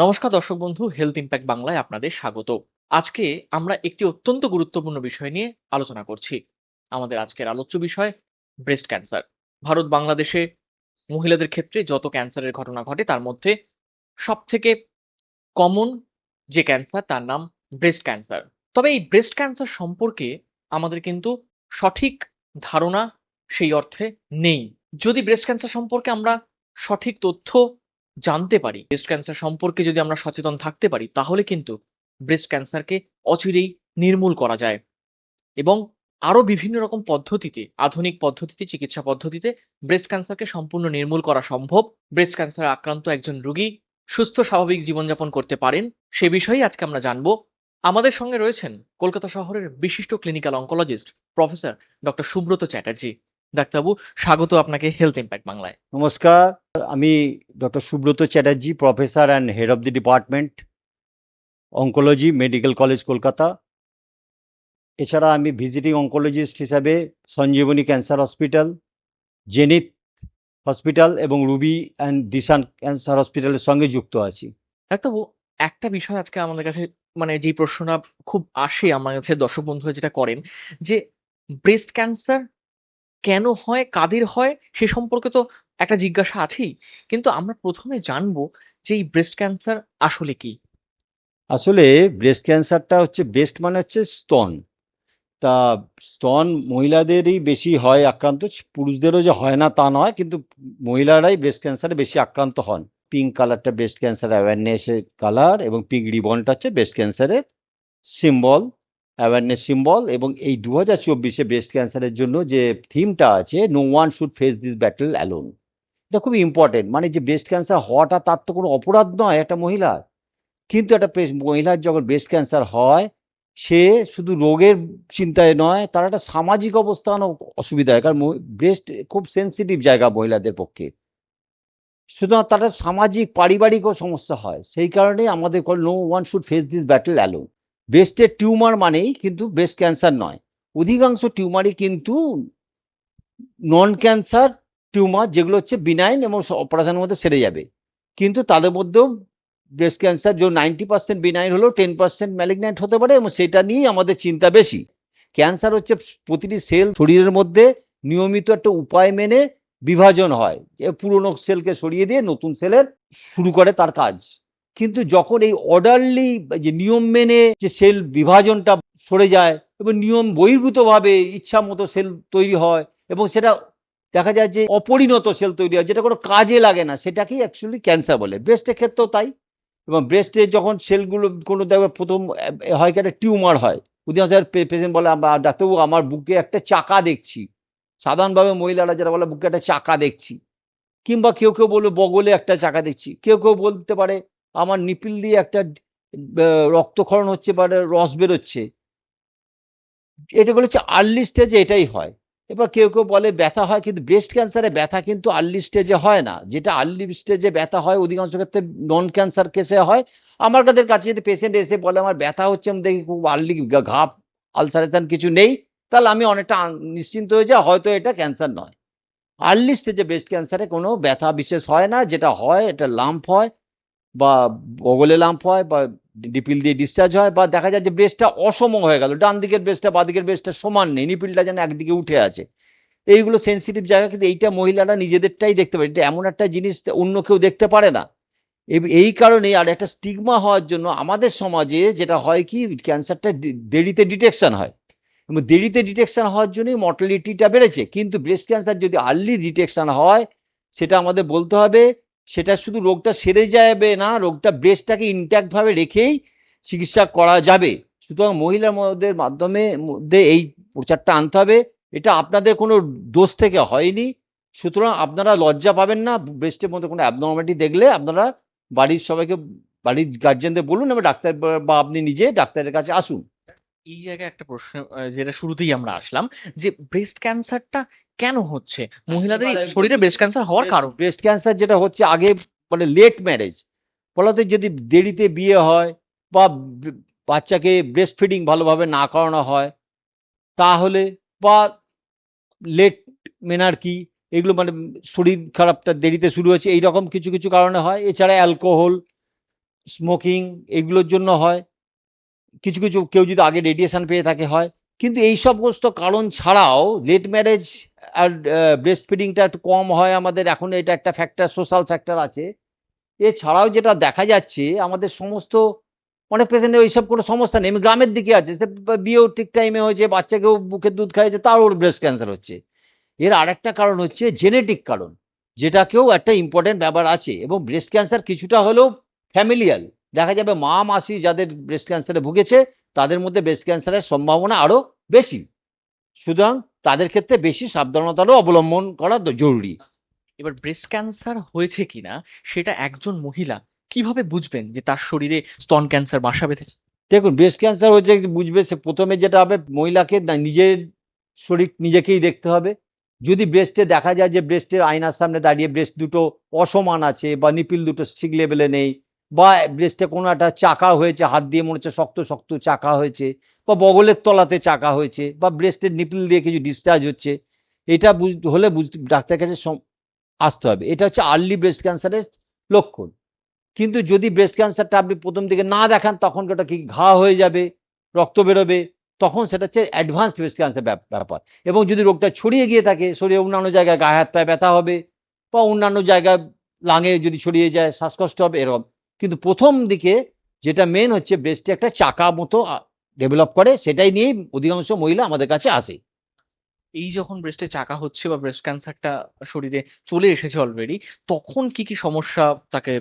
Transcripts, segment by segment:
নমস্কার দর্শক বন্ধু হেলথ ইম্প্যাক্ট বাংলায় আপনাদের স্বাগত। আজকে আমরা একটি অত্যন্ত গুরুত্বপূর্ণ বিষয় নিয়ে আলোচনা করছি। আমাদের আজকের আলোচ্য বিষয় ব্রেস্ট ক্যান্সার ভারত বাংলাদেশে মহিলাদের ক্ষেত্রে যত ক্যান্সারের ঘটনা ঘটে, তার মধ্যে সব থেকে কমন যে ক্যান্সার তার নাম ব্রেস্ট ক্যান্সার তবে এই ব্রেস্ট ক্যান্সার সম্পর্কে আমাদের কিন্তু সঠিক ধারণা সেই অর্থে নেই। যদি ব্রেস্ট ক্যান্সার সম্পর্কে আমরা সঠিক তথ্য জানতে পারি। ব্রেস্ট ক্যান্সার সম্পর্কে যদি আমরা সচেতন থাকতে পারি, তাহলে কিন্তু ব্রেস্ট ক্যান্সারকে অচিরেই নির্মূল করা যায়। এবং আরও বিভিন্ন রকম পদ্ধতিতে, আধুনিক পদ্ধতিতে, চিকিৎসা পদ্ধতিতে ব্রেস্ট ক্যান্সারকে সম্পূর্ণ নির্মূল করা সম্ভব। ব্রেস্ট ক্যান্সারে আক্রান্ত একজন রোগী সুস্থ, স্বাভাবিক জীবনযাপন করতে পারেন, সে বিষয়েই আজকে আমরা জানব। আমাদের সঙ্গে রয়েছেন কলকাতা শহরের বিশিষ্ট clinical oncologist professor doctor Subrata Chatterjee. ডাক্তারবাবু স্বাগত আপনাকে হেলথ ইম্প্যাক্ট বাংলায়। নমস্কার আমি doctor Subrata Chatterjee professor and head of the department oncology medical college Kolkata. এছাড়া আমি ভিজিটিং অঙ্কোলজিস্ট হিসাবে Sanjeevani cancer hospital Zenit hospital এবং রুবি অ্যান্ড দিশান ক্যান্সার হসপিটালের সঙ্গে যুক্ত আছি। ডাক্তারবাবু একটা বিষয় আজকে আমাদের কাছে মানে যে প্রশ্নটা খুব আসে আমার কাছে দর্শক বন্ধুরা যেটা করেন যে ব্রেস্ট ক্যান্সার কেন হয়, কাদের হয়, সে সম্পর্কে তো একটা জিজ্ঞাসা আছেই। কিন্তু আমরা প্রথমে জানব যে এই ব্রেস্ট ক্যান্সার আসলে কি। আসলে ব্রেস্ট ক্যান্সারটা হচ্ছে ব্রেস্ট মানে হচ্ছে স্তন। তা স্তন মহিলাদেরই বেশি হয় আক্রান্ত, পুরুষদেরও যে হয় না তা নয়, কিন্তু মহিলারাই ব্রেস্ট ক্যান্সারে বেশি আক্রান্ত হন। পিঙ্ক কালারটা ব্রেস্ট ক্যান্সার অ্যাওয়ারনেসের কালার এবং পিঙ্ক রিবনটা হচ্ছে ব্রেস্ট ক্যান্সারের সিম্বল অ্যাওয়ারনেস সিম্বল এবং এই দু হাজার চব্বিশে ব্রেস্ট ক্যান্সারের জন্য যে থিমটা আছে no one should face this battle alone এটা খুবই ইম্পর্টেন্ট মানে যে ব্রেস্ট ক্যান্সার হওয়াটা তার তো কোনো অপরাধ নয় একটা মহিলার। কিন্তু একটা মহিলার যখন ব্রেস্ট ক্যান্সার হয়, সে শুধু রোগের চিন্তায় নয়, তার একটা সামাজিক অবস্থানও অসুবিধা হয় কারণ ব্রেস্ট খুব সেন্সিটিভ জায়গা মহিলাদের পক্ষে। সুতরাং তার সামাজিক, পারিবারিকও সমস্যা হয়। সেই কারণে আমাদের no one should face this battle alone ব্রেস্টের tumour মানেই কিন্তু ব্রেস্ট ক্যান্সার নয়। অধিকাংশ টিউমারই কিন্তু নন ক্যান্সার টিউমার যেগুলো হচ্ছে বিনাইন এবং অপারেশনের মধ্যে সেরে যাবে। কিন্তু তাদের মধ্যেও ব্রেস্ট ক্যান্সার যে নাইনটি পার্সেন্ট বিনাইন হলেও টেন পার্সেন্ট ম্যালিগন্যান্ট হতে পারে এবং সেটা নিয়েই আমাদের চিন্তা বেশি। ক্যান্সার হচ্ছে প্রতিটি সেল শরীরের মধ্যে নিয়মিত একটা উপায় মেনে বিভাজন হয়। যে পুরনো সেলকে সরিয়ে দিয়ে নতুন সেলের শুরু করে তার কাজ। কিন্তু যখন এই অর্ডারলি যে নিয়ম মেনে যে সেল বিভাজনটা সরে যায় এবং নিয়ম বহির্ভূতভাবে ইচ্ছা মতো সেল তৈরি হয় এবং সেটা দেখা যায় যে অপরিণত সেল তৈরি হয়, যেটা কোনো কাজে লাগে না, সেটাকেই অ্যাকচুয়ালি ক্যান্সার বলে। ব্রেস্টের ক্ষেত্রেও তাই। এবং ব্রেস্টে যখন সেলগুলো কোনো দেখবে প্রথম হয় কি একটা টিউমার হয়। উদাহরণ পেশেন্ট বলে, "আমা- ডাক্তারবাবু, আমার বুকে একটা চাকা দেখছি। সাধারণভাবে মহিলারা যারা বলে, বুকে একটা চাকা দেখছি। কিংবা কেউ কেউ বলবে, বগলে একটা চাকা দেখছি। কেউ কেউ বলতে পারে আমার নিপিল দিয়ে একটা রক্তক্ষরণ হচ্ছে বা রস বেরোচ্ছে। এটাগুলো হচ্ছে আর্লি স্টেজে এটাই হয়। এবার কেউ কেউ বলে ব্যথা হয়, কিন্তু ব্রেস্ট ক্যান্সারে ব্যথা কিন্তু আর্লি স্টেজে হয় না। যেটা আর্লি স্টেজে ব্যথা হয়, অধিকাংশ ক্ষেত্রে নন ক্যান্সার কেসে হয়। আমার কাদের কাছে যদি পেশেন্ট এসে বলে, আমার ব্যথা হচ্ছে, আমি দেখি খুব আর্লি ঘাপ আলসারেশন কিছু নেই, তাহলে আমি অনেকটা নিশ্চিন্ত হয়ে যাই, হয়তো এটা ক্যান্সার নয়। আর্লি স্টেজে ব্রেস্ট ক্যান্সারে কোনো ব্যথা বিশেষ হয় না। যেটা হয়, এটা লাম্প হয় বা বগলে লাম্প হয় বা ডিপিল দিয়ে ডিসচার্জ হয় বা দেখা যায় যে ব্রেস্টটা অসম হয়ে গেল, ডান দিকের ব্রেস্টটা বা দিকের ব্রেস্টটা সমান নেই, নিপিলটা যেন একদিকে উঠে আছে। এইগুলো সেন্সিটিভ জায়গা, কিন্তু এইটা মহিলারা নিজেদেরটাই দেখতে পারে। এটা এমন একটা জিনিস অন্য কেউ দেখতে পারে না। এই কারণে আর একটা স্টিগমা হওয়ার জন্য আমাদের সমাজে যেটা হয় কি ক্যান্সারটা দেরিতে ডিটেকশন হয়। এবং দেরিতে ডিটেকশন হওয়ার জন্যই মর্টালিটিটা বেড়েছে। কিন্তু ব্রেস্ট ক্যান্সার যদি আর্লি ডিটেকশন হয়, সেটা আমাদের বলতে হবে সেটা শুধু রোগটা সেরে যাবে না, রোগটা ব্রেস্টটাকে ইনট্যাক্টভাবে রেখেই চিকিৎসা করা যাবে। সুতরাং মহিলাদের মাধ্যমে, মধ্যে এই প্রচারটা আনতে হবে। এটা আপনাদের কোনো দোষ থেকে হয়নি। সুতরাং আপনারা লজ্জা পাবেন না, ব্রেস্টের মধ্যে কোনো অ্যাবনর্মালিটি দেখলে আপনারা বাড়ির সবাইকে, বাড়ির গার্জেনদের বলুন এবং ডাক্তার বা আপনি নিজে ডাক্তারের কাছে আসুন। এই জায়গায় একটা প্রশ্ন যেটা শুরুতেই আমরা আসলাম, যে ব্রেস্ট ক্যান্সারটা কেন হচ্ছে? মহিলাদের শরীরে ব্রেস্ট ক্যান্সার হওয়ার কারণ? ব্রেস্ট ক্যান্সার যেটা হচ্ছে আগে মানে লেট ম্যারেজ বলাতে যদি দেরিতে বিয়ে হয় বা বাচ্চাকে ব্রেস্ট ফিডিং ভালোভাবে না করানো হয় তাহলে বা লেট মেনার কি এগুলো মানে শরীর খারাপটা দেরিতে শুরু হয়েছে এইরকম কিছু কিছু কারণে হয়। এছাড়া অ্যালকোহল স্মোকিং এগুলোর জন্য হয়। কিছু কিছু কেউ যদি আগে রেডিয়েশন পেয়ে থাকে হয় কিন্তু এই সমস্ত কারণ ছাড়াও লেট ম্যারেজ আর ব্রেস্ট ফিডিংটা একটু কম হয় আমাদের। এখন এটা একটা ফ্যাক্টর সোশ্যাল ফ্যাক্টর আছে। এছাড়াও যেটা দেখা যাচ্ছে, আমাদের সমস্ত, অনেক পেশেন্টের ওইসব কোনো সমস্যা নেই। গ্রামের দিকে আছে, সে বিয়েও ঠিক টাইমে হয়েছে, বাচ্চাকেও বুকের দুধ খাইয়েছে তারও ওর ব্রেস্ট ক্যান্সার হচ্ছে। এর আরেকটা কারণ হচ্ছে জেনেটিক কারণ, যেটাকেও একটা ইম্পর্টেন্ট ব্যাপার আছে। এবং ব্রেস্ট ক্যান্সার কিছুটা হলেও ফ্যামিলিয়াল দেখা যাবে মা মাসি যাদের ব্রেস্ট ক্যান্সারে ভুগেছে তাদের মধ্যে ব্রেস্ট ক্যান্সারের সম্ভাবনা আরও বেশি। সুতরাং তাদের ক্ষেত্রে বেশি সাবধানতারও অবলম্বন করা জরুরি। এবার ব্রেস্ট ক্যান্সার হয়েছে কিনা সেটা একজন মহিলা কীভাবে বুঝবেন যে তার শরীরে স্তন ক্যান্সার বাসা বেঁধেছে? দেখুন ব্রেস্ট ক্যান্সার হচ্ছে যে বুঝবে সে প্রথমে যেটা হবে মহিলাকে নিজের শরীর নিজেকেই দেখতে হবে। যদি ব্রেস্টে দেখা যায় যে ব্রেস্টের আয়নার সামনে দাঁড়িয়ে ব্রেস্ট দুটো অসমান আছে বা নিপিল দুটো ঠিক লেভেলে নেই বা ব্রেস্টে কোনো একটা চাকা হয়েছে, হাত দিয়ে মনে হচ্ছে শক্ত শক্ত চাকা হয়েছে, বা বগলের তলাতে চাকা হয়েছে, বা ব্রেস্টের নিপিল দিয়ে কিছু ডিসচার্জ হচ্ছে, এটা হলে ডাক্তারের কাছে আসতে হবে। এটা হচ্ছে আর্লি ব্রেস্ট ক্যান্সারের লক্ষণ। কিন্তু যদি ব্রেস্ট ক্যান্সারটা আপনি প্রথম দিকে না দেখান, তখন ওটা কি ঘা হয়ে যাবে, রক্ত বেরোবে? তখন সেটা হচ্ছে অ্যাডভান্স ব্রেস্ট ক্যান্সার ব্যাপার। এবং যদি রোগটা ছড়িয়ে গিয়ে থাকে, শরীরে অন্যান্য জায়গায় গায়ে হাত পায়ে ব্যথা হবে, বা অন্যান্য জায়গায় লাঙে যদি ছড়িয়ে যায়, শ্বাসকষ্ট হবে, এরকম। কিন্তু প্রথম দিকে যেটা মেন হচ্ছে ব্রেস্টে একটা চাকা মতো ডেভেলপ করে সেটাই নিয়েই অধিকাংশ মহিলা আমাদের কাছে আসে। এই যখন ব্রেস্টে চাকা হচ্ছে বা ব্রেস্ট ক্যান্সারটা শরীরে চলে এসেছে অলরেডি তখন কি কি সমস্যা তাকে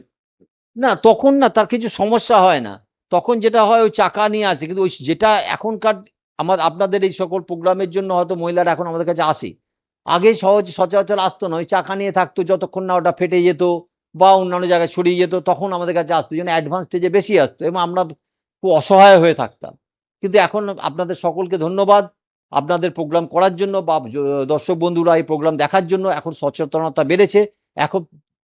না তখন না তার কিছু সমস্যা হয় না। তখন যেটা হয় ওই চাকা নিয়ে আসে। কিন্তু ওই যেটা এখনকার আমার আপনাদের এই সকল প্রোগ্রামের জন্য হয়তো মহিলারা এখন আমাদের কাছে আসে। আগে সহজ সচরাচর আসতো না ওই চাকা নিয়ে থাকতো যতক্ষণ না ওটা ফেটে যেত। বা অন্যান্য জায়গায় ছড়িয়ে যেত তখন আমাদের কাছে আসতো যেন অ্যাডভান্স স্টেজে বেশি আসতো এবং আমরা খুব অসহায় হয়ে থাকতাম। কিন্তু এখন আপনাদের সকলকে ধন্যবাদ। আপনাদের প্রোগ্রাম করার জন্য বা দর্শক বন্ধুরা এই প্রোগ্রাম দেখার জন্য এখন সচেতনতা বেড়েছে। এখন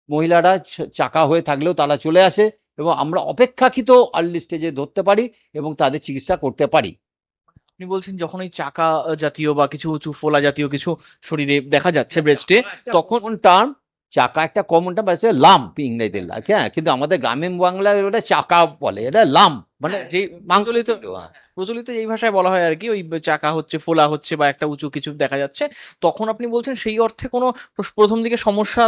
মহিলারা চাকা হয়ে থাকলেও তারা চলে আসে এবং আমরা অপেক্ষাকৃত আর্লি স্টেজে ধরতে পারি এবং তাদের চিকিৎসা করতে পারি। আপনি বলছেন যখন এই চাকা জাতীয় বা কিছু উঁচু ফোলা জাতীয় কিছু শরীরে দেখা যাচ্ছে ব্রেস্টে তখন তখন টার্ম চাকা একটা কমন টার্ম আছে লাম্প ইংরেজিতে লাগ হ্যাঁ কিন্তু আমাদের গ্রামীণ বাংলায় ওটা চাকা বলে এটা লাম্প মানে যে প্রচলিত প্রচলিত এই ভাষায় বলা হয় আর কি ওই চাকা হচ্ছে ফোলা হচ্ছে বা একটা উঁচু কিছু দেখা যাচ্ছে। তখন আপনি বলছেন সেই অর্থে কোনো প্রথম দিকে সমস্যা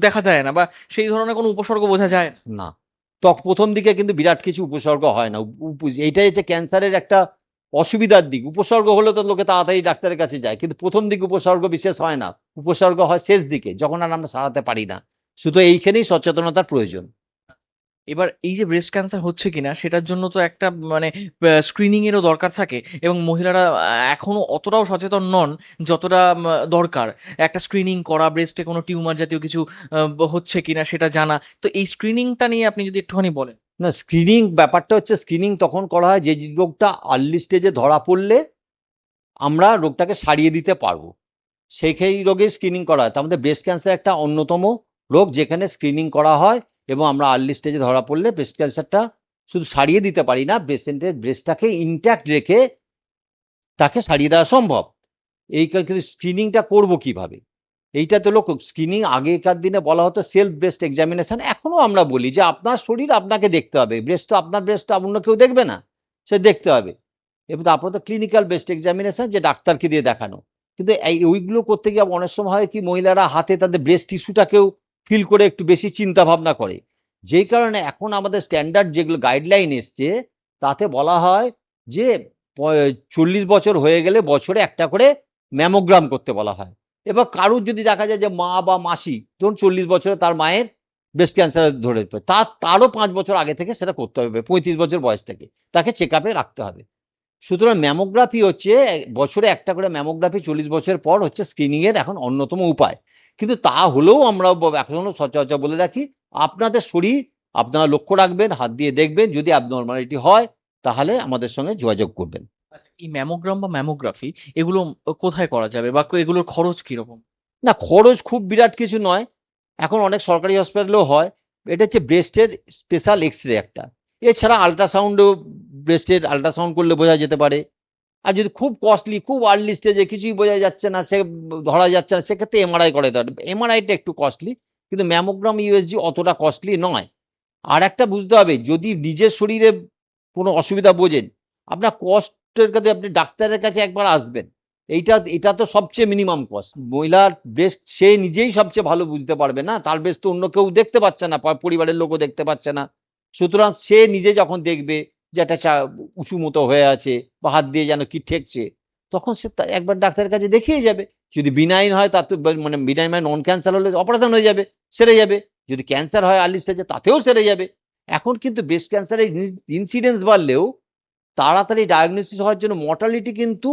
দেখা যায় না বা সেই ধরনের কোনো উপসর্গ বোঝা যায় না। না। তখ প্রথম দিকে কিন্তু বিরাট কিছু উপসর্গ হয় না। এইটাই হচ্ছে ক্যান্সারের একটা অসুবিধার দিক। উপসর্গ হলে তো লোকে তাড়াতাড়ি ডাক্তারের কাছে যায়, কিন্তু প্রথম দিকে উপসর্গ বিশেষ হয় না। উপসর্গ হয় শেষ দিকে, যখন আর আমরা সারাতে পারি না। শুধু এইখানেই সচেতনতার প্রয়োজন। এবার এই যে ব্রেস্ট ক্যান্সার হচ্ছে কিনা, সেটার জন্য তো একটা মানে স্ক্রিনিং এরও দরকার থাকে, এবং মহিলারা এখনও অতটাও সচেতন নন যতটা দরকার। একটা স্ক্রিনিং করা ব্রেস্টে কোনো টিউমার জাতীয় কিছু হচ্ছে কিনা সেটা জানা। তো এই স্ক্রিনিংটা নিয়ে আপনি যদি একটুখানি বলেন। না স্ক্রিনিং ব্যাপারটা হচ্ছে স্ক্রিনিং তখন করা হয় যে রোগটা আর্লি স্টেজে ধরা পড়লে আমরা রোগটাকে সারিয়ে দিতে পারব। সেই রোগে স্ক্রিনিং করা হয়। তার মধ্যে ব্রেস্ট ক্যান্সার একটা অন্যতম রোগ যেখানে স্ক্রিনিং করা হয় এবং আমরা আর্লি স্টেজে ধরা পড়লে ব্রেস্ট ক্যান্সারটা শুধু সারিয়ে দিতে পারি না পেশেন্টের ব্রেস্টটাকে ইনট্যাক্ট রেখে তাকে সারিয়ে দেওয়া সম্ভব। এই কিন্তু স্ক্রিনিংটা করব কীভাবে? এইটা তো লোক স্ক্রিনিং আগেকার দিনে বলা হতো সেলফ ব্রেস্ট এক্সামিনেশন এখনও আমরা বলি যে আপনার শরীর আপনাকে দেখতে হবে। ব্রেস্ট তো আপনার ব্রেস্ট অন্য কেউ দেখবে না। সে দেখতে হবে। এবং তারপরে তো ক্লিনিক্যাল বেস্ট এক্সামিনেশন যে ডাক্তারকে দিয়ে দেখানো। কিন্তু এই ওইগুলো করতে গিয়ে অনেক সময় হয় কি মহিলারা হাতে তাদের ব্রেস্ট টিস্যুটাকেও ফিল করে একটু বেশি চিন্তা ভাবনা করে। যেই কারণে এখন আমাদের স্ট্যান্ডার্ড যেগুলো গাইডলাইন এসছে, তাতে বলা হয় যে চল্লিশ বছর হয়ে গেলে বছরে একটা করে ম্যামোগ্রাম করতে বলা হয়। এবার কারুর যদি দেখা যায় যে মা বা মাসি, ধরুন চল্লিশ বছরে তার মায়ের ব্রেস্ট ক্যান্সার ধরে তার, তারও পাঁচ বছর আগে থেকে সেটা করতে হবে, পঁয়ত্রিশ বছর বয়স থেকে, তাকে চেক আপে রাখতে হবে। সুতরাং ম্যামোগ্রাফি হচ্ছে, বছরে একটা করে ম্যামোগ্রাফি চল্লিশ বছর পর হচ্ছে স্ক্রিনিংয়ের এখন অন্যতম উপায়। কিন্তু তা হলেও আমরা ব- এখনও সচরাচর বলে রাখি, আপনাদের শরীর, আপনারা লক্ষ্য রাখবেন, হাত দিয়ে দেখবেন, যদি অ্যাবনর্মালিটি হয়, তাহলে আমাদের সঙ্গে যোগাযোগ করবেন। এই ম্যামোগ্রাম বা ম্যামোগ্রাফি এগুলো কোথায় করা যাবে বা এগুলোর খরচ কীরকম? না, খরচ খুব বিরাট কিছু নয়। এখন অনেক সরকারি হসপিটালেও হয়। এটা হচ্ছে ব্রেস্টের স্পেশাল এক্স রে একটা। এছাড়া আল্ট্রাসাউন্ডও ব্রেস্টের আল্ট্রাসাউন্ড করলে বোঝা যেতে পারে। আর যদি খুব কস্টলি খুব আর্লি স্টেজে কিছুই বোঝা যাচ্ছে না, সে ধরা যাচ্ছে না, সেক্ষেত্রে এমআরআই করে দেওয়া এমআরআইটা একটু কস্টলি কিন্তু ম্যামোগ্রাম ইউএসজি অতটা কস্টলি নয়। আর একটা বুঝতে হবে, যদি নিজের শরীরে কোনো অসুবিধা বোঝেন, আপনার কষ্টের কাছে, আপনি ডাক্তারের কাছে একবার আসবেন। এইটা, এটা তো সবচেয়ে মিনিমাম কস্ট মহিলার বেস্ট সে নিজেই সবচেয়ে ভালো বুঝতে পারবে না। তার বেস্ট তো অন্য কেউ দেখতে পাচ্ছে না পরিবারের লোকও দেখতে পাচ্ছে না। সুতরাং সে নিজে যখন দেখবে যে একটা চা- উঁচু মতো হয়ে আছে বা হাত দিয়ে যেন কি ঠেকছে, তখন সে একবার ডাক্তারের কাছে দেখিয়ে যাবে। যদি বিনাইন হয় তাতে তো মানে বিনাইন মানে নন ক্যান্সার হলে অপারেশন হয়ে যাবে, সেরে যাবে। যদি ক্যান্সার হয় আর্লি স্টেজে তাতেও সেরে যাবে। এখন কিন্তু ব্রেস্ট ক্যান্সারের ইনসিডেন্স বাড়লেও তাড়াতাড়ি ডায়াগনোসিস হওয়ার জন্য মর্টালিটি কিন্তু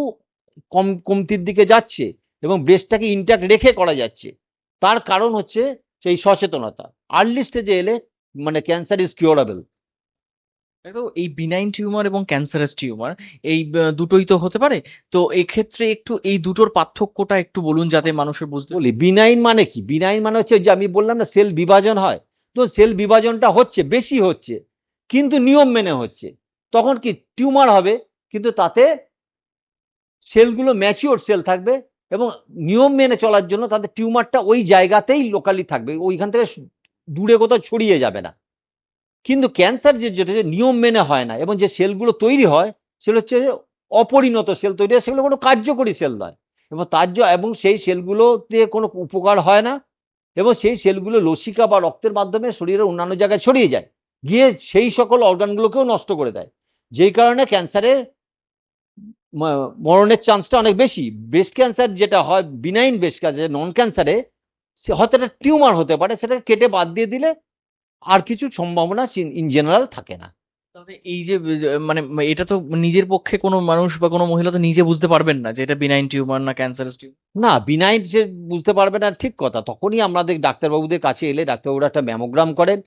কম কমতির দিকে যাচ্ছে এবং ব্রেস্টটাকে ইন্ট্যাক্ট রেখে করা যাচ্ছে। তার কারণ হচ্ছে সেই সচেতনতা। আর্লি স্টেজে এলে মানে ক্যান্সার ইজ কিউরেবল তো এই বিনাইন টিউমার এবং ক্যান্সারাস টিউমার এই দুটোই তো হতে পারে। তো এক্ষেত্রে একটু এই দুটোর পার্থক্যটা একটু বলুন যাতে মানুষের বুঝতে বলি বিনাইন মানে কি? বিনাইন মানে হচ্ছে যে আমি বললাম না সেল বিভাজন হয়। তো সেল বিভাজনটা হচ্ছে বেশি হচ্ছে। কিন্তু নিয়ম মেনে হচ্ছে। তখন কি টিউমার হবে? কিন্তু তাতে সেলগুলো ম্যাচিওর সেল থাকবে এবং নিয়ম মেনে চলার জন্য তাদের টিউমারটা ওই জায়গাতেই লোকালি থাকবে। ওইখান থেকে দূরে কোথাও ছড়িয়ে যাবে না। কিন্তু ক্যান্সার যে যেটা যে নিয়ম মেনে হয় না এবং যে সেলগুলো তৈরি হয় সেগুলো হচ্ছে অপরিণত সেল তৈরি হয়, সেগুলো কোনো কার্যকরী সেল নয়। এবং তার এবং সেই সেলগুলোতে কোনো উপকার হয় না এবং সেই সেলগুলো লসিকা বা রক্তের মাধ্যমে শরীরের অন্যান্য জায়গায় ছড়িয়ে যায়। গিয়ে সেই সকল অর্গানগুলোকেও নষ্ট করে দেয়। যেই কারণে ক্যান্সারের ম- মরণের চান্সটা অনেক বেশি। ব্রেস্ট ক্যান্সার যেটা হয় বিনাইন ব্রেস্ট ক্যান্সার নন ক্যান্সারে সে হয়তো একটা টিউমার হতে পারে সেটা কেটে বাদ দিয়ে দিলে আর কিছু সম্ভাবনা ইন জেনারেল থাকে না। তবে এই যে মানে এটা তো নিজের পক্ষে কোনো মানুষ বা কোনো মহিলা তো নিজে বুঝতে পারবেন না যে এটা বিনাইন টিউমার না ক্যান্সারাস টিউমার না বিনাইন সে বুঝতে পারবে না ঠিক কথা। তখনই আমাদের ডাক্তারবাবুদের কাছে এলে ডাক্তারবাবুরা একটা ম্যামোগ্রাম করেন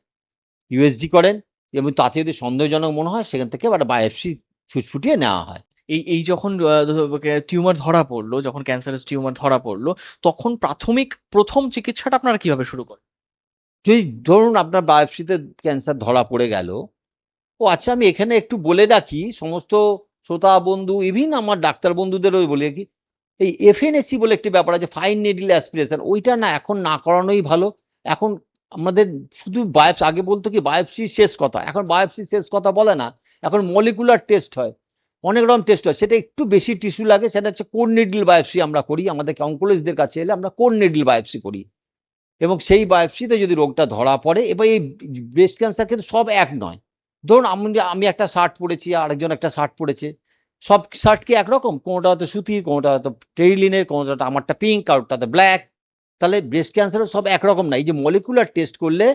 ইউএসজি করেন এবং তাতে যদি সন্দেহজনক মনে হয়, সেখান থেকে একটা বায়োপসি ছুটফুটিয়ে নেওয়া হয়। এই এই যখন টিউমার ধরা পড়ল, যখন ক্যান্সারাস টিউমার ধরা পড়ল, তখন প্রাথমিক প্রথম চিকিৎসাটা আপনারা কীভাবে শুরু করেন? যদি ধরুন আপনার বায়োপসিতে ক্যান্সার ধরা পড়ে গেল, ও আচ্ছা আমি এখানে একটু বলে রাখি, সমস্ত শ্রোতা বন্ধু ইভিন আমার ডাক্তার বন্ধুদেরও বলে কি, এই এফএনএসি বলে একটি ব্যাপার আছে ফাইন নেডিল অ্যাসপিরেশন ওইটা না, এখন না করানোই ভালো। এখন আমাদের শুধু বায়োপসি আগে বলতো কি বায়োপসি শেষ কথা। এখন বায়োপসি শেষ কথা বলে না। এখন মলিকুলার টেস্ট হয়। অনেক রকম টেস্ট হয়। সেটা একটু বেশি টিস্যু লাগে, সেটা হচ্ছে কোন নিডল বায়োপসি আমরা করি। আমাদের অঙ্কোলজিদের কাছে এলে আমরা কোন নিডল বায়োপসি করি। এবং সেই বায়োপসিতে যদি রোগটা ধরা পড়ে, এবার এই ব্রেস্ট ক্যান্সার কিন্তু সব এক নয়। ধরুন, আমি আমি একটা শার্ট পরেছি আরেকজন একটা শার্ট পরেছে। সব শার্ট কি একরকম? কোনোটা হয়তো সুতির, কোনোটা হয়তো টেরিলিনের কোনোটা আমারটা পিঙ্ক কারোরটাতে ব্ল্যাক তাহলে ব্রেস্ট ক্যান্সারও সব একরকম না। এই যে মলিকুলার টেস্ট করলে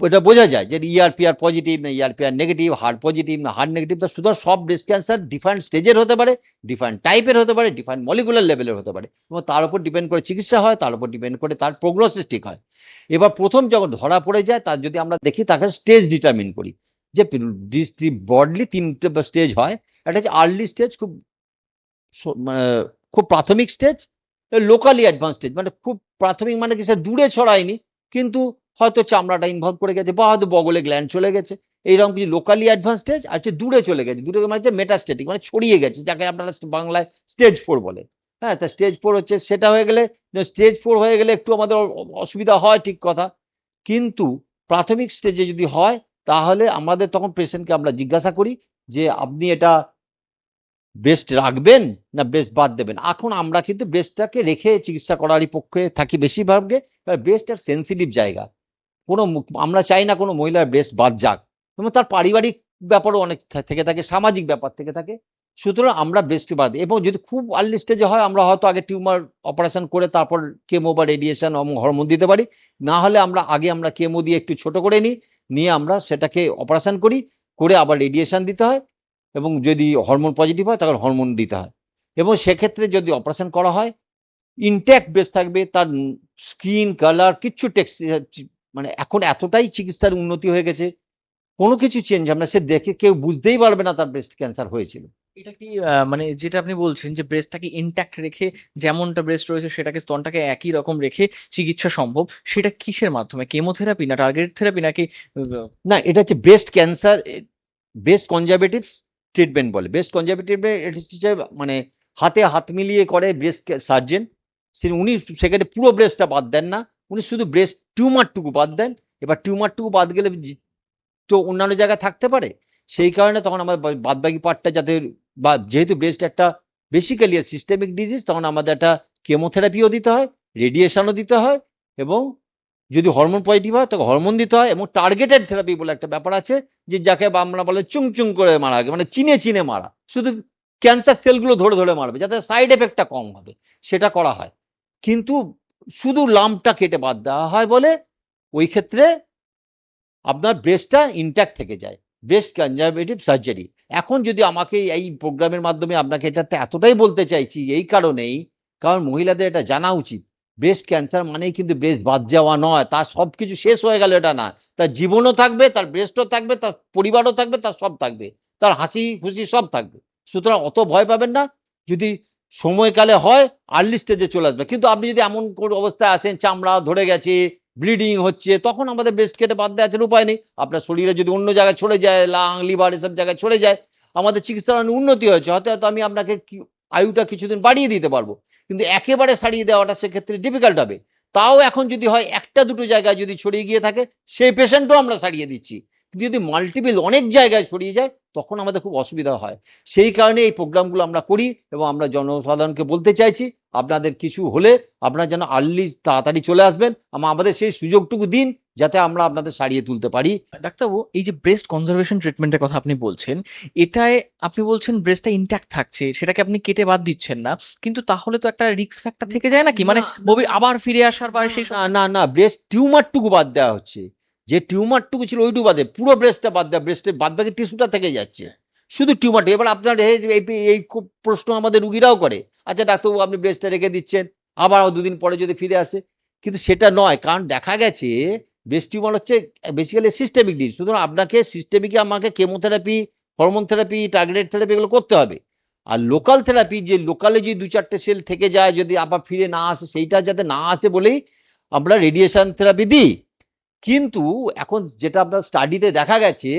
এটা বোঝা যায় যে ইআরপিআর পজিটিভ না ER PR negative heart positive না হার্ট নেগেটিভ তা শুধু সব ব্রেস্ট ক্যান্সার ডিফারেন্ট স্টেজের হতে পারে ডিফারেন্ট টাইপের হতে পারে ডিফারেন্ট মলিকুলার লেভেলের হতে পারে। এবং তার উপর ডিপেন্ড করে চিকিৎসা হয়, তার উপর ডিপেন্ড করে তার প্রোগ্নোসিস ঠিক হয়। এবার প্রথম যখন ধরা পড়ে যায়, তার যদি আমরা দেখি, তাকে স্টেজ ডিটারমিন করি। যে ব্রডলি তিনটে স্টেজ হয়, একটা হচ্ছে আর্লি স্টেজ খুব মানে খুব প্রাথমিক স্টেজ লোকালি অ্যাডভান্স স্টেজ মানে খুব প্রাথমিক মানে কি সে দূরে ছড়ায়নি, কিন্তু হয়তো চামড়াটা ইনভলভ করে গেছে বা হয়তো বগলে গ্ল্যান্ড চলে গেছে। এইরকম কিছু লোকালি অ্যাডভান্স স্টেজ আর হচ্ছে দূরে চলে গেছে। দূরে মানে হচ্ছে মেটাস্টেটিক মানে ছড়িয়ে গেছে, যাকে আপনারা বাংলায় স্টেজ ফোর বলে। হ্যাঁ তা স্টেজ ফোর হচ্ছে, সেটা হয়ে গেলে স্টেজ ফোর হয়ে গেলে একটু আমাদের অসুবিধা হয় ঠিক কথা, কিন্তু প্রাথমিক স্টেজে যদি হয়, তাহলে আমাদের তখন পেশেন্টকে আমরা জিজ্ঞাসা করি যে, আপনি এটা বেস্ট রাখবেন না বেস্ট বাদ দেবেন? এখন আমরা কিন্তু বেস্টটাকে রেখে চিকিৎসা করারই পক্ষে থাকি বেশিরভাগে বেস্ট এক সেন্সিটিভ জায়গা। কোনো আমরা চাই না কোনো মহিলার বেস্ট বাদ যাক। এবং তার পারিবারিক ব্যাপারও অনেক থেকে থাকে, সামাজিক ব্যাপার থেকে থাকে। সুতরাং আমরা বেস্ট বাদ। এবং যদি খুব আর্লি স্টেজে হয়, আমরা হয়তো আগে টিউমার অপারেশন করে তারপর কেমো বা রেডিয়েশন হরমোন দিতে পারি। না হলে আমরা, আগে আমরা কেমো দিয়ে একটু ছোট করে নিই, নিয়ে আমরা সেটাকে অপারেশন করি, করে আবার রেডিয়েশন দিতে হয়। এবং যদি হরমোন পজিটিভ হয় তখন হরমোন দিতে হয়। এবং সেক্ষেত্রে যদি অপারেশন করা হয় ইনট্যাক্ট বেস থাকবে তার স্কিন কালার কিচ্ছু টেক্স মানে এখন এতটাই চিকিৎসার উন্নতি হয়ে গেছে কোনো কিছু চেঞ্জ হবে না সে দেখে কেউ বুঝতেই পারবে না তার ব্রেস্ট ক্যান্সার হয়েছিল। এটা কি মানে যেটা আপনি বলছেন যে ব্রেস্টটাকে ইনট্যাক্ট রেখে যেমনটা ব্রেস্ট রয়েছে সেটাকে স্তনটাকে একই রকম রেখে চিকিৎসা সম্ভব সেটা কিসের মাধ্যমে? কেমোথেরাপি না টার্গেট থেরাপি নাকি না এটা হচ্ছে breast cancer breast conservative treatment বলে। বেস্ট কনজারভেটিভ এটা হচ্ছে মানে হাতে হাত মিলিয়ে করে ব্রেস্ট সার্জেন সে উনি সেখানে পুরো ব্রেস্টটা বাদ দেন না। উনি শুধু ব্রেস্ট টিউমারটুকু বাদ দেন। এবার টিউমারটুকু বাদ গেলে তো অন্যান্য জায়গায় থাকতে পারে। সেই কারণে তখন আমার বাদবাকি পার্টটা যাতে বা যেহেতু ব্রেস্ট একটা বেসিক্যালি সিস্টেমিক ডিজিজ তখন আমাদের একটা কেমোথেরাপিও দিতে হয় রেডিয়েশনও দিতে হয় এবং যদি হরমোন পজিটিভ হয়, তাকে হরমোন দিতে হয়, এবং টার্গেটেড থেরাপি বলে একটা ব্যাপার আছে, যে যাকে আমরা বলে চুং চুং করে মারা আগে মানে চিনে চিনে মারা। শুধু ক্যান্সার সেলগুলো ধরে ধরে মারবে, যাতে সাইড এফেক্টটা কম হবে, সেটা করা হয়। কিন্তু শুধু লাম্পটা কেটে বাদ দেওয়া হয় বলে, ওই ক্ষেত্রে আপনার ব্রেস্টটা ইনট্যাক্ট থেকে যায়। ব্রেস্ট কনজারভেটিভ সার্জারি এখন যদি আমাকে এই প্রোগ্রামের মাধ্যমে আপনাকে এটাতে এতটাই বলতে চাইছি, এই কারণেই, কারণ মহিলাদের এটা জানা উচিত। ব্রেস্ট ক্যান্সার মানেই কিন্তু ব্রেস্ট বাদ যাওয়া নয় তার সব কিছু শেষ হয়ে গেল এটা না। তার জীবনও থাকবে, তার ব্রেস্টও থাকবে, তার পরিবারও থাকবে, তার সব থাকবে, তার হাসি খুশি সব থাকবে। সুতরাং অত ভয় পাবেন না, যদি সময়কালে হয় আর্লি স্টেজে চলে আসবে। কিন্তু আপনি যদি এমন কোনো অবস্থায় আছেন চামড়া ধরে গেছে ব্লিডিং হচ্ছে, তখন আমাদের ব্রেস্ট কেটে বাদ দেওয়া উপায় নেই। আপনার শরীরে যদি অন্য জায়গায় ছড়ে যায় লাং লিভার এসব জায়গায় ছড়ে যায়, আমাদের চিকিৎসার অনেক উন্নতি হয়েছে, হয়তো হয়তো আমি আপনাকে আয়ুটা কিছুদিন বাড়িয়ে দিতে পারব। কিন্তু একেবারে সারিয়ে দেওয়াটা সেক্ষেত্রে ডিফিকাল্ট হবে। তাও এখন যদি হয় একটা দুটো জায়গায় যদি ছড়িয়ে গিয়ে থাকে, সেই পেশেন্টও আমরা সারিয়ে দিচ্ছি। কিন্তু যদি মাল্টিপল অনেক জায়গায় ছড়িয়ে যায়, তখন আমাদের খুব অসুবিধা হয়। সেই কারণে এই প্রোগ্রামগুলো আমরা করি এবং আমরা জনসাধারণকে বলতে চাইছি, আপনাদের কিছু হলে আপনারা যেন আর্লি তাড়াতাড়ি চলে আসবেন। আমা- আমাদের সেই সুযোগটুকু দিন যাতে আমরা আপনাদের সারিয়ে তুলতে পারি। ডাক্তারবাবু এই যে ব্রেস্ট কনজারভেশন ট্রিটমেন্টের কথা আপনি বলছেন এটায় আপনি বলছেন ব্রেস্টটা ইনট্যাক্ট থাকছে সেটাকে আপনি কেটে বাদ দিচ্ছেন না কিন্তু তাহলে তো একটা রিস্ক ফ্যাক্টর থেকে যায় নাকি? মানে ববি আবার ফিরে আসার বা সেই না না ব্রেস্ট টিউমারটুকু বাদ দেওয়া হচ্ছে। যে টিউমারটুকু ছিল ওইটুকু বাদে পুরো ব্রেস্টটা বাদ দেওয়া ব্রেস্টের বাদ বাকি টিস্যুটা থেকে যাচ্ছে। শুধু টিউমারটা এবার আপনার এই এই- এই খুব প্রশ্ন আমাদের রুগীরাও করে। আচ্ছা ডাক্তারবাবু আপনি ব্রেস্টটা রেখে দিচ্ছেন আবার দুদিন পরে যদি ফিরে আসে। কিন্তু সেটা নয় কারণ দেখা গেছে ব্রেস্ট টিউমার হচ্ছে বেসিক্যালি সিস্টেমিক ডিজ সুতরাং আপনাকে সিস্টেমিকে আমাকে chemotherapy hormone therapy targeted therapy এগুলো করতে হবে। আর লোকাল থেরাপি যে লোকালে যদি দু চারটে সেল থেকে যায়, যদি আবার ফিরে না আসে, সেইটা যাতে না আসে বলেই আমরা রেডিয়েশন থেরাপি দিই। কিন্তু এখন যেটা আপনার স্টাডিতে দেখা গেছে,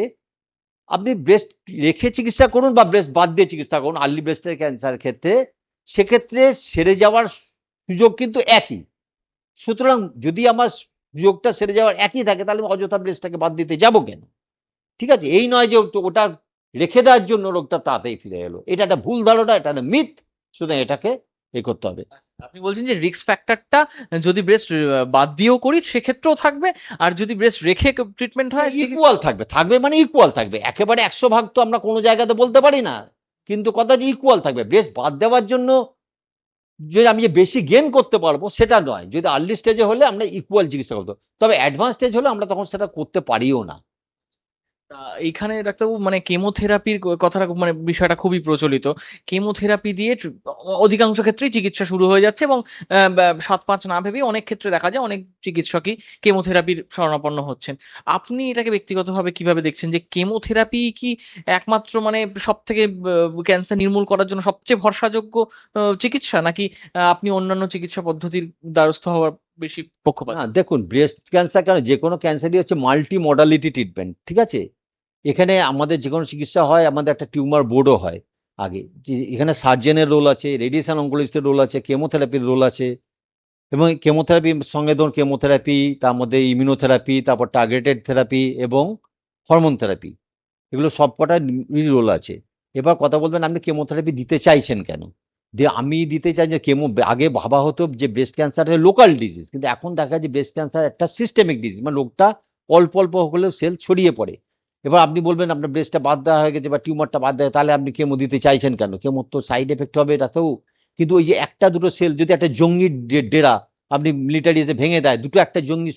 আপনি ব্রেস্ট রেখে চিকিৎসা করুন বা ব্রেস্ট বাদ দিয়ে চিকিৎসা করুন আর্লি ব্রেস্টের ক্যান্সার ক্ষেত্রে, সেক্ষেত্রে সেরে যাওয়ার সুযোগ কিন্তু একই। সুতরাং যদি আমার সুযোগটা সেরে যাওয়ার একই থাকে তাহলে আমি অযথা ব্রেস্টটাকে বাদ দিতে যাব কেন? ঠিক আছে এই নয় যে ওটা- রেখে দেওয়ার জন্য রোগটা তাড়াতাড়ি ফিরে এলো। এটা একটা ভুল ধারণা এটা একটা মিথ সুতরাং এটাকে এ করতে হবে। আপনি বলছেন যে রিস্ক ফ্যাক্টরটা যদি ব্রেস্ট বাদ দিয়েও করি সেক্ষেত্রেও থাকবে আর যদি ব্রেস্ট রেখে ট্রিটমেন্ট হয় ইকুয়াল থাকবে থাকবে মানে ইকুয়াল থাকবে। একেবারে একশো ভাগ তো আমরা কোনো জায়গাতে বলতে পারি না। কিন্তু কথা যে ইকুয়াল থাকবে। ব্রেস্ট বাদ দেওয়ার জন্য যে আমি যে বেশি গেন করতে পারব সেটা নয়। যদি আর্লি স্টেজে হলে আমরা ইকুয়াল চিকিৎসা করতে তবে অ্যাডভান্স স্টেজ হলে আমরা তখন সেটা করতে পারিও না। তা এইখানে ডাক্তারবাবু মানে কেমোথেরাপির কথাটা মানে বিষয়টা খুবই প্রচলিত। কেমোথেরাপি দিয়ে অধিকাংশ ক্ষেত্রেই চিকিৎসা শুরু হয়ে যাচ্ছে এবং সাত পাঁচ না ভেবেই অনেক ক্ষেত্রে দেখা যায় অনেক চিকিৎসকই কেমোথেরাপির শরণাপন্ন হচ্ছেন। আপনি এটাকে ব্যক্তিগতভাবে কীভাবে দেখছেন যে কেমোথেরাপি কি একমাত্র মানে সব থেকে ক্যান্সার নির্মূল করার জন্য সবচেয়ে ভরসাযোগ্য চিকিৎসা? নাকি আপনি অন্যান্য চিকিৎসা পদ্ধতির দ্বারস্থ হওয়ার বেশি পক্ষপাত? দেখুন ব্রেস্ট ক্যান্সার কেন? যে কোনো ক্যান্সারই হচ্ছে মাল্টি মডালিটি ট্রিটমেন্ট ঠিক আছে? এখানে আমাদের যে কোনো চিকিৎসা হয়, আমাদের একটা টিউমার বোর্ডও হয় আগে। যে এখানে সার্জেনের রোল আছে, রেডিয়েশন অঙ্কোলজিস্টের রোল আছে, কেমোথেরাপির রোল আছে। এবং কেমোথেরাপির সঙ্গে ধরুন কেমোথেরাপি, তার মধ্যে ইমিউনোথেরাপি, তারপর টার্গেটেড থেরাপি এবং হরমোন থেরাপি এগুলো সব কটা রোল আছে। এবার কথা বলবেন, আপনি কেমোথেরাপি দিতে চাইছেন কেন? যে আমি দিতে চাই যে কেমো, আগে ভাবা হতো যে ব্রেস্ট ক্যান্সার লোকাল ডিজিজ কিন্তু এখন দেখা যায় যে ব্রেস্ট ক্যান্সার একটা সিস্টেমিক ডিজিজ মানে রোগটা অল্প অল্প হলেও সেল ছড়িয়ে পড়ে। এবার আপনি বলবেন আপনার ব্রেস্টটা বাদ দেওয়া হয়ে গেছে বা টিউমারটা বাদ দেওয়া তাহলে আপনি কেমো দিতে চাইছেন কেন? কেমোর তো সাইড এফেক্ট হবে এটাতেও কিন্তু ওই যে একটা দুটো সেল যদি একটা জঙ্গির ডে- ডেরা আপনি মিলিটারি এসে ভেঙে দেয়, দুটো একটা জঙ্গি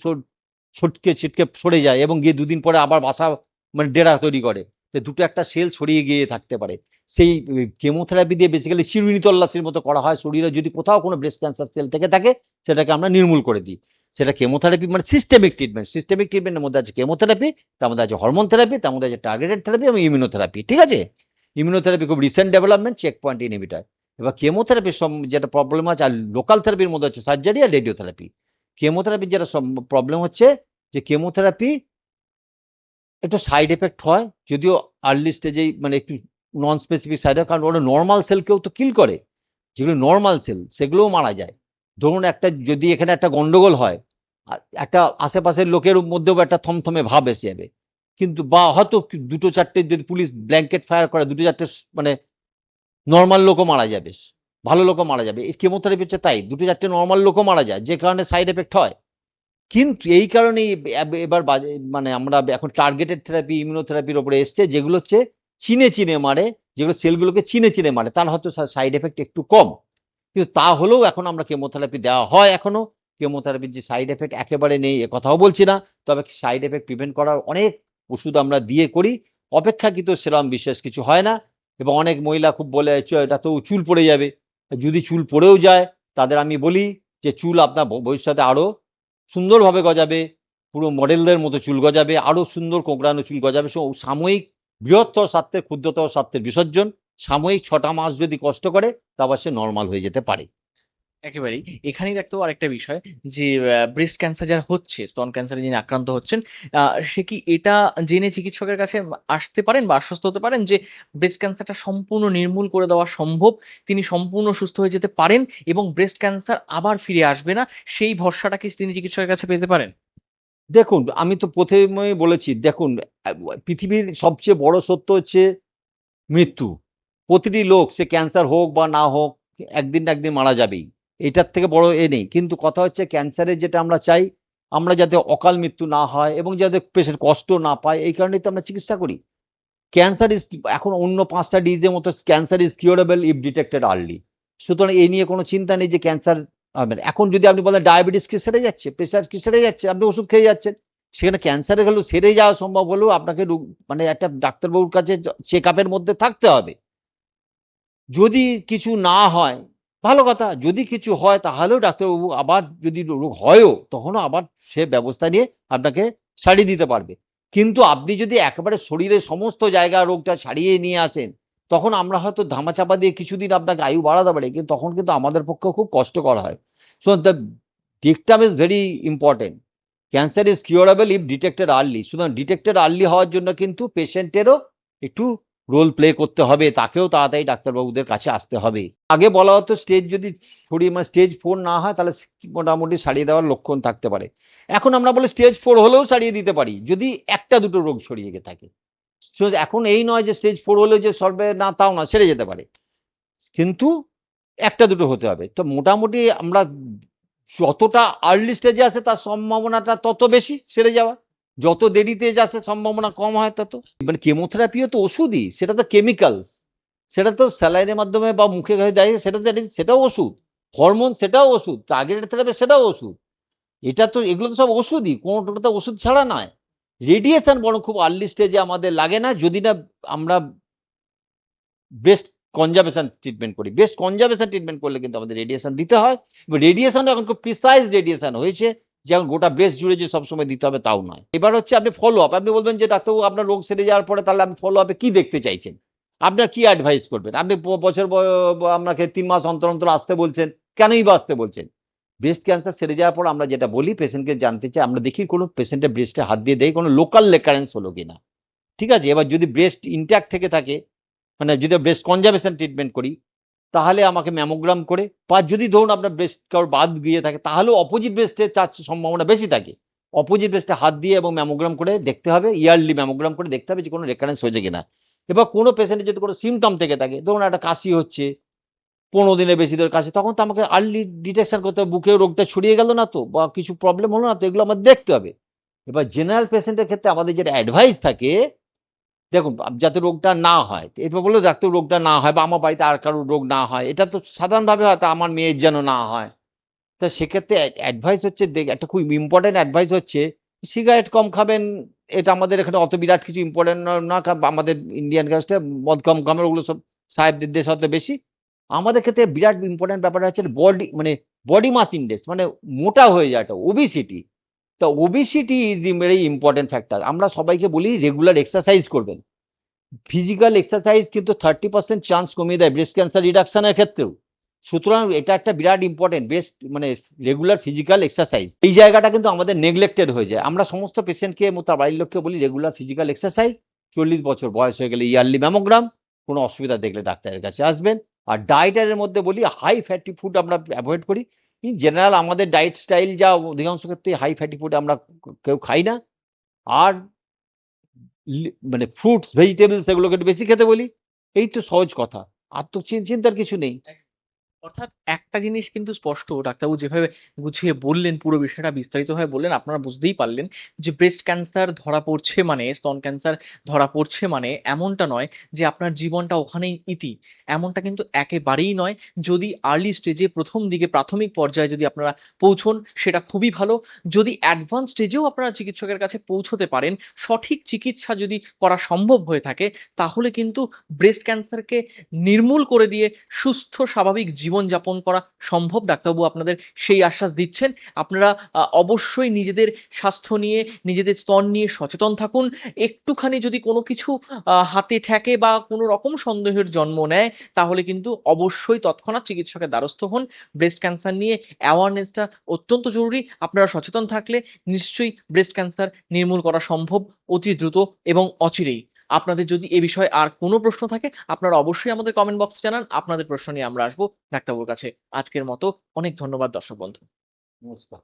ছটকে ছিটকে সরে যায় এবং গিয়ে দুদিন পরে আবার বাসা মানে ডেরা তৈরি করে, তো দুটো একটা সেল ছড়িয়ে গিয়ে থাকতে পারে। সেই কেমোথেরাপি দিয়ে বেসিক্যালি চিরুনি তল্লাশির মতো করা হয় শরীরে, যদি কোথাও কোনো ব্রেস্ট ক্যান্সার সেল থেকে থাকে, সেটাকে আমরা নির্মূল করে দিই। সেটা কেমোথেরাপি মানে সিস্টেমিক ট্রিটমেন্ট সিস্টেমিক ট্রিটমেন্টের মধ্যে আছে কেমোথেরাপি তার মধ্যে আছে হরমোন থেরাপি তার মধ্যে আছে টার্গেটেড থেরাপি এবং ইমিউনোথেরাপি ঠিক আছে? ইমিউনোথেরাপি খুব recent development check point inhibitor এবার কেমোথেরাপির যেটা প্রবলেম আছে, আর লোকাল থেরাপির মধ্যে হচ্ছে সার্জারি আর রেডিওথেরাপি কেমোথেরাপির যেটা প্রবলেম হচ্ছে যে কেমোথেরাপি একটু সাইড এফেক্ট হয়, যদিও আর্লি স্টেজেই মানে একটু নন স্পেসিফিক সাইড হয়, কারণ ওটা নর্মাল সেলকেও তো কিল করে। যেগুলো নর্মাল সেল সেগুলোও মারা যায়। ধরুন একটা যদি এখানে একটা গন্ডগোল হয় একটা আশেপাশের লোকের মধ্যেও একটা থমথমে ভাব এসে যাবে। কিন্তু বা হয়তো দুটো চারটে যদি পুলিশ ব্ল্যাঙ্কেট ফায়ার করে, দুটো চারটে মানে নর্মাল লোকও মারা যাবে, ভালো লোকও মারা যাবে। এই কেমোথেরাপি হচ্ছে তাই, দুটো চারটে নর্মাল লোকও মারা যায়, যে কারণে সাইড এফেক্ট হয়। কিন্তু এই কারণেই এবার মানে আমরা এখন টার্গেটেড থেরাপি, ইমিউনোথেরাপির ওপরে এসছে, যেগুলো হচ্ছে চিনে চিনে মারে, যেগুলো সেলগুলোকে চিনে চিনে মারে, তার হয়তো সাইড এফেক্ট একটু কম। কিন্তু তা হলেও এখন আমরা কেমোথেরাপি দেওয়া হয় এখনও কেমোথেরাপির যে সাইড এফেক্ট একেবারে নেই এ কথাও বলছি না তবে সাইড এফেক্ট প্রিভেন্ট করার অনেক ওষুধ আমরা দিয়ে করি। অপেক্ষাকৃত সেরম বিশেষ কিছু হয় না এবং অনেক মহিলা খুব বলে "চ, এটা তো চুল পড়ে যাবে। যদি চুল পড়েও যায় তাদের আমি বলি যে চুল আপনার ভবিষ্যতে আরও সুন্দরভাবে গজাবে পুরো মডেলদের মতো চুল গজাবে আরও সুন্দর কোঁকড়ানো চুল গজাবে। সাময়িক বৃহত্তর স্বার্থের ক্ষুদ্রতর স্বার্থের বিসর্জন সাময়িক ছটা মাস যদি কষ্ট করে তারপর সে নর্মাল হয়ে যেতে পারে। একেবারেই। এখানেই দেখতেও আরেকটা বিষয় যে ব্রেস্ট ক্যান্সার যার হচ্ছে, স্তন ক্যান্সারে যিনি আক্রান্ত হচ্ছেন সে কি এটা জেনে চিকিৎসকের কাছে আসতে পারেন বা আশ্বস্ত হতে পারেন যে ব্রেস্ট ক্যান্সারটা সম্পূর্ণ নির্মূল করে দেওয়া সম্ভব, তিনি সম্পূর্ণ সুস্থ হয়ে যেতে পারেন এবং ব্রেস্ট ক্যান্সার আবার ফিরে আসবে না, সেই ভরসাটা কি তিনি চিকিৎসকের কাছে পেতে পারেন? দেখুন, আমি তো প্রথমে বলেছি, দেখুন, পৃথিবীর সবচেয়ে বড় সত্য হচ্ছে মৃত্যু। প্রতিটি লোক, সে ক্যান্সার হোক বা না হোক, একদিন না একদিন মারা যাবেই। এটার থেকে বড় এ নেই। কিন্তু কথা হচ্ছে ক্যান্সারের যেটা আমরা চাই, আমরা যাতে অকাল মৃত্যু না হয় এবং যাতে পেশেন্ট কষ্ট না পায়, এই কারণেই তো আমরা চিকিৎসা করি। ক্যান্সার ইজ এখন অন্য পাঁচটা ডিজিজের মতো cancer is curable if detected early. সুতরাং এই নিয়ে কোনো চিন্তা নেই যে ক্যান্সার হবে না। এখন যদি আপনি বলেন ডায়াবেটিস কি সেরে যাচ্ছে, প্রেশার কি সেরে যাচ্ছে, আপনি ওষুধ খেয়ে যাচ্ছেন, সেখানে ক্যান্সারের হলেও সেরে যাওয়া সম্ভব হলেও আপনাকে মানে একটা ডাক্তারবাবুর কাছে চেক আপের মধ্যে থাকতে হবে। যদি কিছু না হয় ভালো কথা, যদি কিছু হয় তাহলেও ডাক্তারবাবু আবার যদি রোগ হয়ও, তখনও আবার সে ব্যবস্থা নিয়ে আপনাকে সারিয়ে দিতে পারবে। কিন্তু আপনি যদি একেবারে শরীরের সমস্ত জায়গা রোগটা ছাড়িয়ে নিয়ে আসেন, তখন আমরা হয়তো ধামাচাপা দিয়ে কিছুদিন আপনাকে আয়ু বাড়াতে পারি, কিন্তু তখন কিন্তু আমাদের পক্ষে খুব কষ্টকর হয়। So the dictum is very important cancer is curable if detected early সুতরাং ডিটেক্টেড আর্লি হওয়ার জন্য কিন্তু পেশেন্টেরও একটু রোল প্লে করতে হবে, তাকেও তাড়াতাড়ি ডাক্তারবাবুদের কাছে আসতে হবে। আগে বলা হতো স্টেজ যদি ছড়িয়ে মানে স্টেজ ফোর না হয়, তাহলে মোটামুটি সারিয়ে দেওয়ার লক্ষণ থাকতে পারে। এখন আমরা বলি স্টেজ ফোর হলেও সারিয়ে দিতে পারি, যদি একটা দুটো রোগ ছড়িয়ে গিয়ে থাকে। এখন এই নয় যে স্টেজ ফোর হলেও যে সর্বে না, তাও না, সেরে যেতে পারে। কিন্তু একটা দুটো হতে হবে। তো মোটামুটি আমরা যতটা আর্লি স্টেজে আসে তার সম্ভাবনাটা তত বেশি সেরে যাওয়া। যত দেরিতে আসে সম্ভাবনা কম হয় তত। মানে কেমোথেরাপিও তো ওষুধই, সেটা তো কেমিক্যালস সেটা তো স্যালাইনের মাধ্যমে বা মুখে ঘরে দেয় সেটা সেটাও ওষুধ। হরমোন সেটাও ওষুধ টার্গেটেড থেরাপি সেটাও ওষুধ। এটা তো, এগুলো তো সব ওষুধই কোনোটা তো ওষুধ ছাড়া নয়। রেডিয়েশন বরং খুব আর্লি স্টেজে আমাদের লাগে না, যদি না আমরা বেস্ট কনজারভেশন ট্রিটমেন্ট করি। বেস্ট কনজারভেশন ট্রিটমেন্ট করলে কিন্তু আমাদের রেডিয়েশন দিতে হয়। রেডিয়েশন এখন খুব প্রিসাইজ রেডিয়েশন হয়েছে। যেমন গোটা বেস জুড়ে যে সবসময় দিতে হবে তাও নয়। এবার হচ্ছে আপনি ফলো আপ আপনি বলবেন যে ডাক্তারবাবু, আপনার রোগ সেরে যাওয়ার পরে তাহলে আপনি ফলো আপে কি দেখতে চাইছেন? আপনার কি অ্যাডভাইস করবেন? আপনি বছর আপনাকে তিন মাস অন্তর অন্তর আসতে বলছেন, কেনই বা আসতে বলছেন? ব্রেস্ট ক্যান্সার সেরে যাওয়ার পর আমরা যেটা বলি পেশেন্টকে জানতে চাই, আমরা দেখি কোনো পেশেন্টের ব্রেস্টে হাত দিয়ে দেই কোনো লোকাল লেকারেন্স হলো কিনা। ঠিক আছে? এবার যদি ব্রেস্ট ইনট্যাক্ট থেকে থাকে মানে যদি ব্রেস্ট কনজারভেশন ট্রিটমেন্ট করি তাহলে আমাকে ম্যামোগ্রাম করে, বা যদি ধরুন আপনার ব্রেস্ট কারোর বাদ গিয়ে থাকে, তাহলেও অপোজিট ব্রেস্টের চার সম্ভাবনা বেশি থাকে। অপোজিট ব্রেস্টে হাত দিয়ে এবং ম্যামোগ্রাম করে দেখতে হবে ইয়ারলি ম্যামোগ্রাম করে দেখতে হবে যে কোনো রেকারেন্স হয়েছে কিনা। এবার কোনো পেশেন্টের যদি কোনো সিমটম থেকে থাকে, ধরুন একটা কাশি হচ্ছে, পনেরো দিনের বেশি ধরে কাশি, তখন তো আমাকে আর্লি ডিটেকশন করতে হবে বুকে রোগটা ছড়িয়ে গেল না তো, বা কিছু প্রবলেম হলো না তো, এগুলো আমার দেখতে হবে। এবার জেনারেল পেশেন্টের ক্ষেত্রে আমাদের যেটা অ্যাডভাইস থাকে দেখুন, যাতে রোগটা না হয়, এরপর বলল যাতে রোগটা না হয় বা আমার বাড়িতে আর কারোর রোগ না হয়, এটা তো সাধারণভাবে হয়তো আমার মেয়ের যেন না হয়। তা সেক্ষেত্রে অ্যাডভাইস হচ্ছে দেখ, একটা খুব ইম্পর্টেন্ট অ্যাডভাইস হচ্ছে সিগারেট কম খাবেন, এটা আমাদের এখানে অত বিরাট কিছু ইম্পর্টেন্ট না আমাদের ইন্ডিয়ান কাস্টে মদ কম খামের ওগুলো সব সাহেবদের দেশ হয়তো বেশি। আমাদের ক্ষেত্রে বিরাট ইম্পর্টেন্ট ব্যাপার হচ্ছে বডি মানে বডি মাস ইন্ডেক্স মানে মোটা হয়ে যাওয়াটা ওবিসিটি তা obesity is the very important factor আমরা সবাইকে বলি রেগুলার এক্সারসাইজ করবেন। ফিজিক্যাল এক্সারসাইজ কিন্তু থার্টি পার্সেন্ট চান্স কমিয়ে দেয় ব্রেস্ট ক্যান্সার রিডাকশনের ক্ষেত্রেও। সুতরাং এটা একটা বিরাট ইম্পর্টেন্ট বেস্ট মানে রেগুলার ফিজিক্যাল এক্সারসাইজ এই জায়গাটা কিন্তু আমাদের নেগলেক্টেড হয়ে যায়। আমরা সমস্ত পেশেন্টকে তার বাড়ির লোককে বলি রেগুলার ফিজিক্যাল এক্সারসাইজ চল্লিশ বছর বয়স হয়ে গেলে ইয়ারলি ম্যামোগ্রাম কোনো অসুবিধা দেখলে ডাক্তারের কাছে আসবেন। আর ডায়েটের মধ্যে বলি হাই ফ্যাটি ফুড আমরা অ্যাভয়েড করি। ইন জেনারেল আমাদের ডায়েট স্টাইল যা অধিকাংশ ক্ষেত্রে হাই ফ্যাটি ফুড আমরা কেউ খাই না। আর মানে ফ্রুটস ভেজিটেবলস এগুলোকে একটু বেশি খেতে বলি, এই তো সহজ কথা। আর তো চিন- চিন্তার কিছু নেই। অর্থাৎ একটা জিনিস কিন্তু স্পষ্ট, ডাক্তারবাবু যেভাবে গুছিয়ে বললেন, পুরো বিষয়টা বিস্তারিতভাবে বললেন, আপনারা বুঝতেই পারলেন যে ব্রেস্ট ক্যান্সার ধরা পড়ছে মানে স্তন ক্যান্সার ধরা পড়ছে মানে এমনটা নয় যে আপনার জীবনটা ওখানেই ইতি। এমনটা কিন্তু একেবারেই নয়। যদি আর্লি স্টেজে প্রথম দিকে প্রাথমিক পর্যায়ে যদি আপনারা পৌঁছন, সেটা খুবই ভালো। যদি অ্যাডভান্স স্টেজেও আপনারা চিকিৎসকের কাছে পৌঁছতে পারেন, সঠিক চিকিৎসা যদি করা সম্ভব হয়ে থাকে, তাহলে কিন্তু ব্রেস্ট ক্যান্সারকে নির্মূল করে দিয়ে সুস্থ, স্বাভাবিক জীবনযাপন করা সম্ভব? ডাক্তারবাবু আপনাদের সেই আশ্বাস দিচ্ছেন। আপনারা অবশ্যই নিজেদের স্বাস্থ্য নিয়ে, নিজেদের স্তন নিয়ে সচেতন থাকুন। একটুখানি যদি কোনো কিছু হাতে ঠেকে বা কোনো রকম সন্দেহের জন্ম নেয়, তাহলে কিন্তু অবশ্যই তৎক্ষণাৎ চিকিৎসকের দ্বারস্থ হন। ব্রেস্ট ক্যান্সার নিয়ে অ্যাওয়ারনেসটা অত্যন্ত জরুরি। আপনারা সচেতন থাকলে নিশ্চয়ই ব্রেস্ট ক্যান্সার নির্মূল করা সম্ভব অতি দ্রুত এবং অচিরেই। আপনাদের যদি এ বিষয়ে আর কোনো প্রশ্ন থাকে, আপনারা অবশ্যই আমাদের কমেন্ট বক্সে জানান। আপনাদের প্রশ্ন নিয়ে আমরা আসব ডাক্তারবাবুর কাছে। আজকের মতো অনেক ধন্যবাদ দর্শক বন্ধু। নমস্কার।